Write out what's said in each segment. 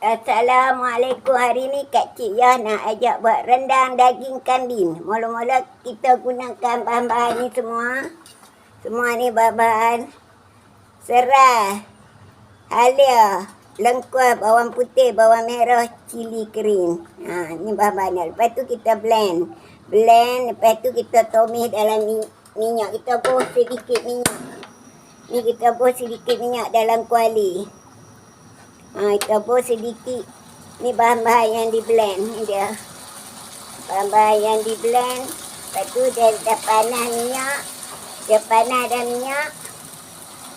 Assalamualaikum. Hari ni Kak Cik ya nak ajak buat rendang daging kambing. Mula-mula kita gunakan bahan-bahan ni semua. Semua ni bahan-bahan serai, halia, lengkuas, bawang putih, bawang merah, cili kering. Ha, ni bahan-bahan dia. Lepas tu kita blend. Blend, lepas tu kita tumis dalam mi- minyak. Kita buh sedikit minyak. Ni kita buh sedikit minyak dalam kuali. Ha, kita buh sedikit. Ni bahan-bahan yang di blend. Ni dia. Bahan-bahan yang di blend. Lepas tu dia dah panas minyak. Dia panas dah minyak.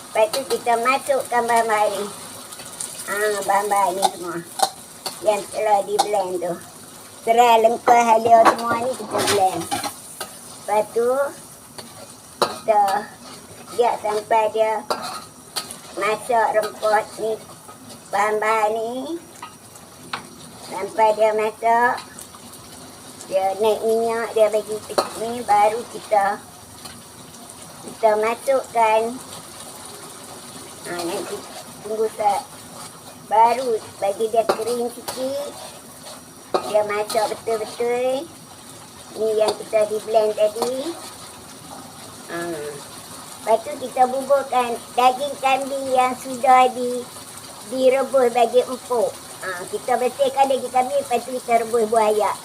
Lepas tu kita masukkan bahan-bahan ni. Ha, bahan-bahan ni semua. Yang telah di blend tu. Serai lengkap halia semua ni kita blend. Lepas tu kita biar sampai dia masak rempah ni bahan-bahan ni sampai dia masak dia naik minyak dia bagi ni baru kita kita masukkan. Ha, nanti tunggu tak baru bagi dia kering sikit dia masak betul-betul. Ni yang kita di blend tadi. Ha. Lepas tu kita buburkan daging kambing yang sudah di direbus bagi empuk. Ha, kita bersihkan daging kambing, lepas tu kita rebus buah ayak.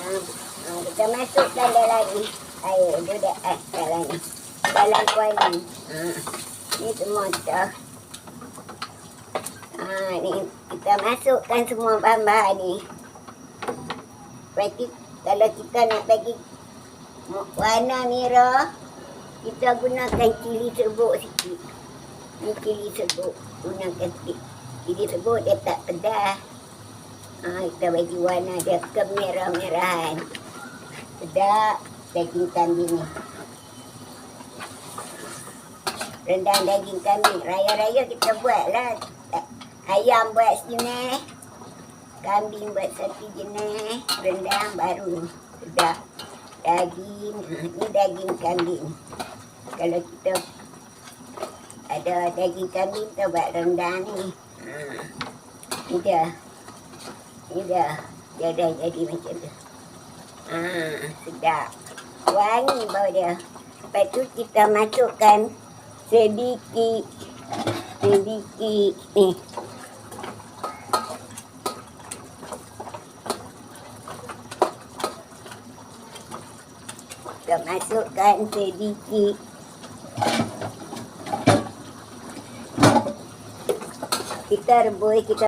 Ha, ha, kita masukkan dalam ni. Air, dia dah eh, dalam ni. Dalam kuali. Ha, ni semua kita. Ha, ni kita masukkan semua bahan-bahan ni. Tu, kalau kita nak bagi warna merah, kita gunakan cili serbuk sikit. Ni cili serbuk. Gunakan sikit. Cili serbuk dia tak pedas. Ha, kita bagi warna dia kemerah-merahan. Sedap daging kambing ni. Rendang daging kambing. Raya-raya kita buat lah. Ayam buat sini. Kambing buat satu jenis. Rendang baru. Sedap. Daging. Ha, ni daging kambing kalau kita ada daging kambing kita buat rendang ni. Ha. Ni dia. Ni dia. Dia dah jadi macam tu. Ha, sedap. Wangi bau dia. Lepas tu kita masukkan sedikit sedikit ni. Kita masukkan sedikit kita rebus kita